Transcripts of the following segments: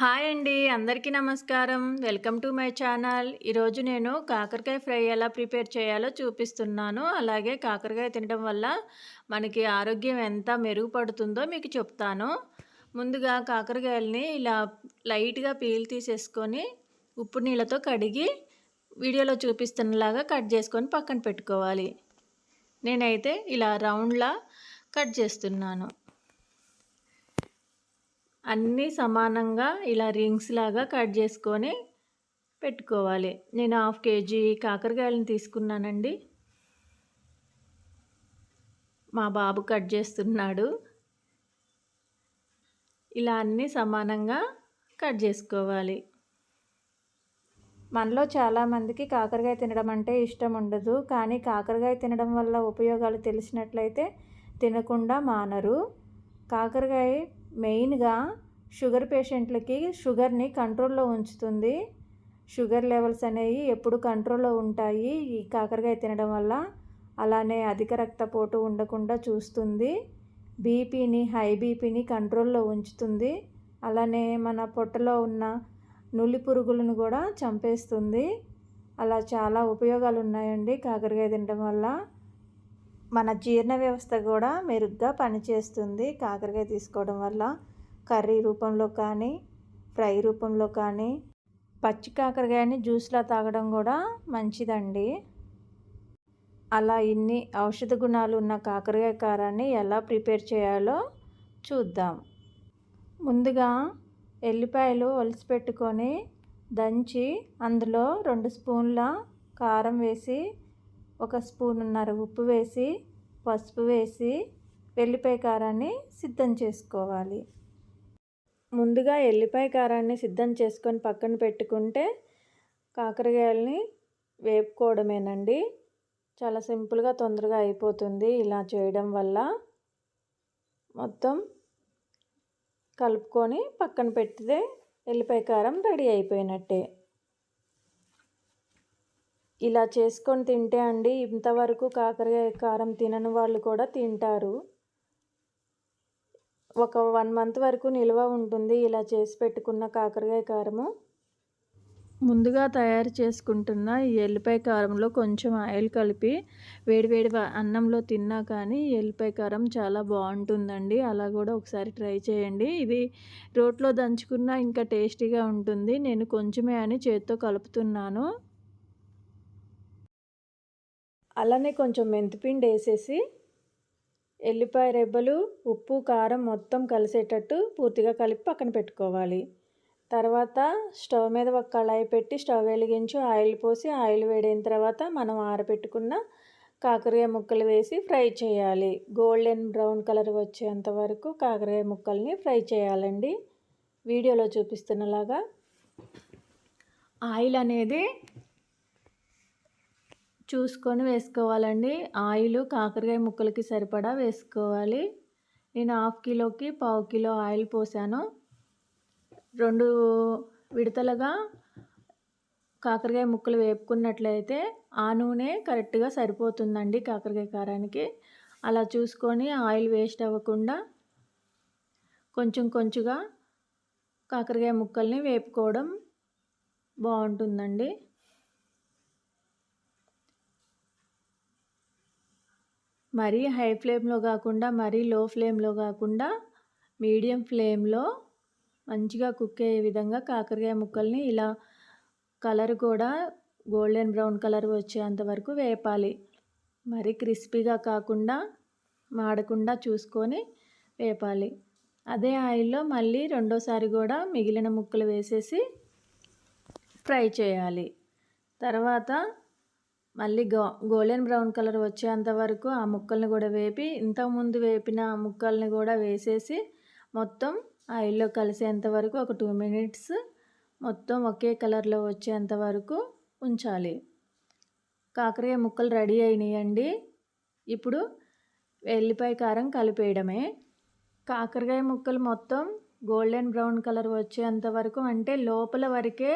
Hi అండి అందరికీ నమస్కారం. Welcome to my channel. ఈరోజు నేను కాకరకాయ ఫ్రై ఎలా ప్రిపేర్ చేయాలో చూపిస్తున్నాను. అలాగే కాకరకాయ తినడం వల్ల మనకి ఆరోగ్యం ఎంత మెరుగుపడుతుందో మీకు చెప్తాను. ముందుగా కాకరకాయలని ఇలా లైట్గా పీల్ తీసేసుకొని ఉప్పు నీళ్ళతో కడిగి వీడియోలో చూపిస్తున్నలాగా కట్ చేసుకొని పక్కన పెట్టుకోవాలి. నేనైతే ఇలా రౌండ్లా కట్ చేస్తున్నాను. అన్నీ సమానంగా ఇలా రింగ్స్ లాగా కట్ చేసుకొని పెట్టుకోవాలి. నేను హాఫ్ కేజీ కాకరకాయలను తీసుకున్నానండి. మా బాబు కట్ చేస్తున్నాడు. ఇలా అన్నీ సమానంగా కట్ చేసుకోవాలి. మనలో చాలామందికి కాకరకాయ తినడం అంటే ఇష్టం ఉండదు. కానీ కాకరకాయ తినడం వల్ల ఉపయోగాలు తెలిసినట్లయితే తినకుండా మానరు. కాకరకాయ మెయిన్గా షుగర్ పేషెంట్లకి షుగర్ని కంట్రోల్లో ఉంచుతుంది. షుగర్ లెవెల్స్ అనేవి ఎప్పుడు కంట్రోల్లో ఉంటాయి. ఈ కాకరకాయ తినడం వల్ల అలానే అధిక రక్తపోటు ఉండకుండా చూస్తుంది. బీపీని హై బీపీని కంట్రోల్లో ఉంచుతుంది. అలానే మన పొట్టలో ఉన్న నులి పురుగులను కూడా చంపేస్తుంది. అలా చాలా ఉపయోగాలు ఉన్నాయండి కాకరకాయ తినడం వల్ల. మన జీర్ణ వ్యవస్థ కూడా మెరుగ్గా పనిచేస్తుంది. కాకరకాయ తీసుకోవడం వల్ల కర్రీ రూపంలో కానీ ఫ్రై రూపంలో కానీ పచ్చి కాకరకాయని జ్యూస్లా తాగడం కూడా మంచిదండి. అలా ఇన్ని ఔషధ గుణాలు ఉన్న కాకరకాయ కారాన్ని ఎలా ప్రిపేర్ చేయాలో చూద్దాం. ముందుగా ఎల్లిపాయలు ఒలిసి పెట్టుకొని దంచి అందులో రెండు స్పూన్ల కారం వేసి ఒక స్పూనున్నర ఉప్పు వేసి పసుపు వేసి వెల్లిపాయ కారాన్ని సిద్ధం చేసుకోవాలి. ముందుగా ఎల్లిపాయ కారాన్ని సిద్ధం చేసుకొని పక్కన పెట్టుకుంటే కాకరకాయలని వేపుకోవడమేనండి. చాలా సింపుల్గా తొందరగా అయిపోతుంది ఇలా చేయడం వల్ల. మొత్తం కలుపుకొని పక్కన పెట్టితే ఎల్లిపాయ కారం రెడీ అయిపోయినట్టే. ఇలా చేసుకొని తింటే అండి ఇంతవరకు కాకరకాయ కారం తినని వాళ్ళు కూడా తింటారు. ఒక వన్ మంత్ వరకు నిల్వ ఉంటుంది ఇలా చేసి పెట్టుకున్న కాకరకాయ కారము. ముందుగా తయారు చేసుకుంటున్న ఈ ఎల్లిపాయ కారంలో కొంచెం ఆయిల్ కలిపి వేడివేడి అన్నంలో తిన్నా కానీ ఎల్లిపాయ కారం చాలా బాగుంటుందండి. అలా కూడా ఒకసారి ట్రై చేయండి. ఇది రోట్లో దంచుకున్న ఇంకా టేస్టీగా ఉంటుంది. నేను కొంచెమే అని చేత్తో కలుపుతున్నాను. అలానే కొంచెం మెంతిపిండి వేసేసి ఎల్లిపాయ రెబ్బలు ఉప్పు కారం మొత్తం కలిసేటట్టు పూర్తిగా కలిపి పక్కన పెట్టుకోవాలి. తర్వాత స్టవ్ మీద ఒక కళాయి పెట్టి స్టవ్ వెలిగించి ఆయిల్ పోసి ఆయిల్ వేడైన తర్వాత మనం ఆరబెట్టుకున్న కాకరకాయ ముక్కలు వేసి ఫ్రై చేయాలి. గోల్డెన్ బ్రౌన్ కలర్ వచ్చేంత వరకు కాకరకాయ ముక్కల్ని ఫ్రై చేయాలండి. వీడియోలో చూపిస్తున్నలాగా. ఆయిల్ అనేది చూసుకొని వేసుకోవాలండి. ఆయిల్ కాకరకాయ ముక్కలకి సరిపడా వేసుకోవాలి. నేను హాఫ్ కిలోకి పావు కిలో ఆయిల్ పోసాను. రెండు విడతలుగా కాకరకాయ ముక్కలు వేపుకున్నట్లయితే ఆ నూనె కరెక్ట్గా సరిపోతుందండి కాకరకాయ కారానికి. అలా చూసుకొని ఆయిల్ వేస్ట్ అవ్వకుండా కొంచెం కొంచెంగా కాకరకాయ ముక్కల్ని వేపుకోవడం బాగుంటుందండి. మరీ హై ఫ్లేమ్లో కాకుండా మరీ లో ఫ్లేమ్లో కాకుండా మీడియం ఫ్లేమ్లో మంచిగా కుక్ అయ్యే విధంగా కాకరకాయ ముక్కల్ని ఇలా కలర్ కూడా గోల్డెన్ బ్రౌన్ కలర్ వచ్చేంత వరకు వేపాలి. మరి క్రిస్పీగా కాకుండా మాడకుండా చూసుకొని వేపాలి. అదే ఆయిల్లో మళ్ళీ రెండోసారి కూడా మిగిలిన ముక్కలు వేసేసి ఫ్రై చేయాలి. తర్వాత మళ్ళీ గో గోల్డెన్ బ్రౌన్ కలర్ వచ్చేంత వరకు ఆ ముక్కల్ని కూడా వేపి ఇంతకుముందు వేపిన ముక్కల్ని కూడా వేసేసి మొత్తం ఆయిల్లో కలిసేంత వరకు ఒక టూ మినిట్స్ మొత్తం ఒకే కలర్లో వచ్చేంత వరకు ఉంచాలి. కాకరకాయ ముక్కలు రెడీ అయినాయండి. ఇప్పుడు వెల్లిపాయ కారం కలిపేయడమే. కాకరకాయ ముక్కలు మొత్తం గోల్డెన్ బ్రౌన్ కలర్ వచ్చేంత వరకు అంటే లోపల వరకే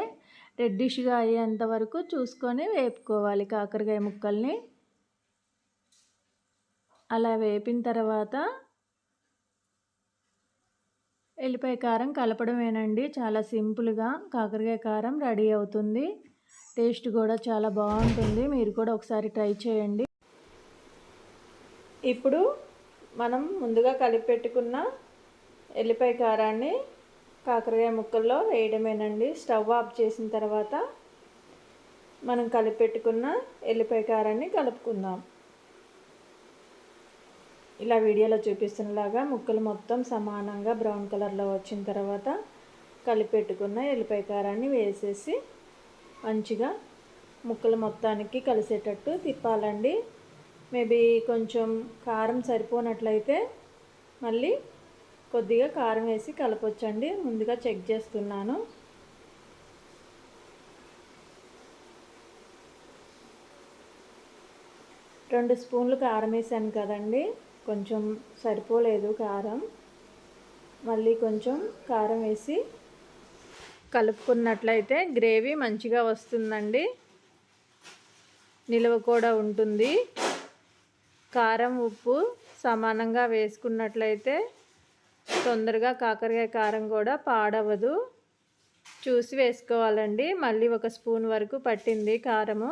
రెడ్డిష్గా అయ్యేంత వరకు చూసుకొని వేపుకోవాలి కాకరకాయ ముక్కల్ని. అలా వేపిన తర్వాత ఎల్లిపాయ కారం కలపడమేనండి. చాలా సింపుల్గా కాకరకాయ కారం రెడీ అవుతుంది. టేస్ట్ కూడా చాలా బాగుంటుంది. మీరు కూడా ఒకసారి ట్రై చేయండి. ఇప్పుడు మనం ముందుగా కలిపి పెట్టుకున్న ఎల్లిపాయ కారాన్ని కాకరకాయ ముక్కల్లో వేయడమేనండి. స్టవ్ ఆఫ్ చేసిన తర్వాత మనం కలిపెట్టుకున్న ఎల్లిపాయ కారాన్ని కలుపుకుందాం. ఇలా వీడియోలో చూపిస్తున్నలాగా ముక్కలు మొత్తం సమానంగా బ్రౌన్ కలర్లో వచ్చిన తర్వాత కలిపెట్టుకున్న ఎల్లిపాయ కారాన్ని వేసేసి మంచిగా ముక్కలు మొత్తానికి కలిసేటట్టు తిప్పాలండి. మేబీ కొంచెం కారం సరిపోనట్లయితే మళ్ళీ కొద్దిగా కారం వేసి కలపొచ్చండి. ముందుగా చెక్ చేస్తున్నాను. రెండు స్పూన్లు కారం వేసాను కదండి. కొంచెం సరిపోలేదు కారం. మళ్ళీ కొంచెం కారం వేసి కలుపుకున్నట్లయితే గ్రేవీ మంచిగా వస్తుందండి. నిలువ కూడా ఉంటుంది. కారం ఉప్పు సమానంగా వేసుకున్నట్లయితే తొందరగా కాకరకాయ కారం కూడా పాడవదు. చూసి వేసుకోవాలండి. మళ్ళీ ఒక స్పూన్ వరకు పట్టింది కారము.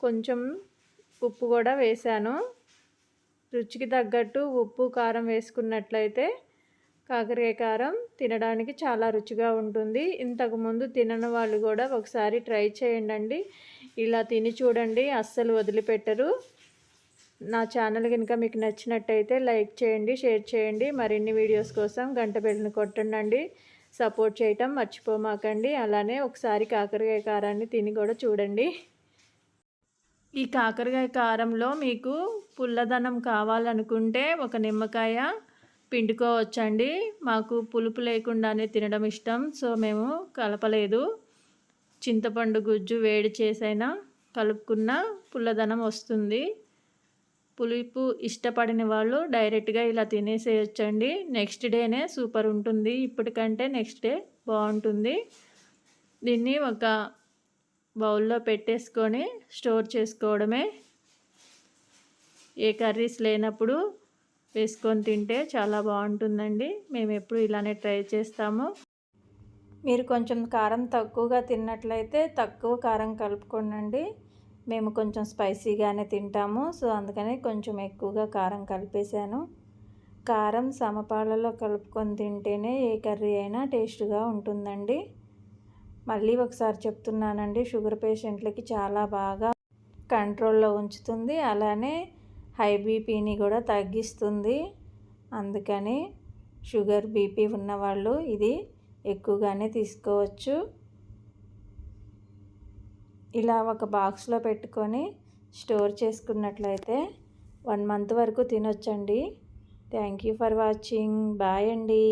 కొంచెం ఉప్పు కూడా వేశాను రుచికి తగ్గట్టు ఉప్పు కారం వేసుకున్నట్లయితే కాకరకాయ కారం తినడానికి చాలా రుచిగా ఉంటుంది. ఇంతకుముందు తినని వాళ్ళు కూడా ఒకసారి ట్రై చేయండి ఇలా తిని చూడండి అస్సలు వదిలిపెట్టరు. నా ఛానల్ కనుక మీకు నచ్చినట్టయితే లైక్ చేయండి షేర్ చేయండి. మరిన్ని వీడియోస్ కోసం గంట బెల్లని కొట్టండి సపోర్ట్ చేయటం మర్చిపోమాకండి. అలానే ఒకసారి కాకరకాయ కారాన్ని తిని కూడా చూడండి. ఈ కాకరకాయ కారంలో మీకు పుల్లదనం కావాలనుకుంటే ఒక నిమ్మకాయ పిండుకోవచ్చండి. మాకు పులుపు లేకుండానే తినడం ఇష్టం సో మేము కలపలేదు. చింతపండు గుజ్జు వేడి చేసైనా కలుపుకున్న పుల్లదనం వస్తుంది. పులుపు ఇష్టపడిన వాళ్ళు డైరెక్ట్గా ఇలా తినేసేయచ్చండి. నెక్స్ట్ డేనే సూపర్ ఉంటుంది. ఇప్పటికంటే నెక్స్ట్ డే బాగుంటుంది. దీన్ని ఒక బౌల్లో పెట్టేసుకొని స్టోర్ చేసుకోవడమే. ఏ కర్రీస్ లేనప్పుడు వేసుకొని తింటే చాలా బాగుంటుందండి. మేము ఎప్పుడు ఇలానే ట్రై చేస్తాము. మీరు కొంచెం కారం తక్కువగా తిన్నట్లయితే తక్కువ కారం కలుపుకోండి మేము కొంచెం స్పైసీగానే తింటాము. సో అందుకని కొంచెం ఎక్కువగా కారం కలిపేశాను. కారం సమపాలలో కలుపుకొని తింటేనే ఏ కర్రీ అయినా టేస్ట్గా ఉంటుందండి. మళ్ళీ ఒకసారి చెప్తున్నానండి షుగర్ పేషెంట్లకి చాలా బాగా కంట్రోల్లో ఉంచుతుంది. అలానే హై బీపీని కూడా తగ్గిస్తుంది. అందుకని షుగర్ బీపీ ఉన్నవాళ్ళు ఇది ఎక్కువగానే తీసుకోవచ్చు. ఇలా ఒక బాక్స్లో పెట్టుకొని స్టోర్ చేసుకున్నట్లయితే వన్ మంత్ వరకు తినొచ్చండి. Thank you for watching. Bye అండి.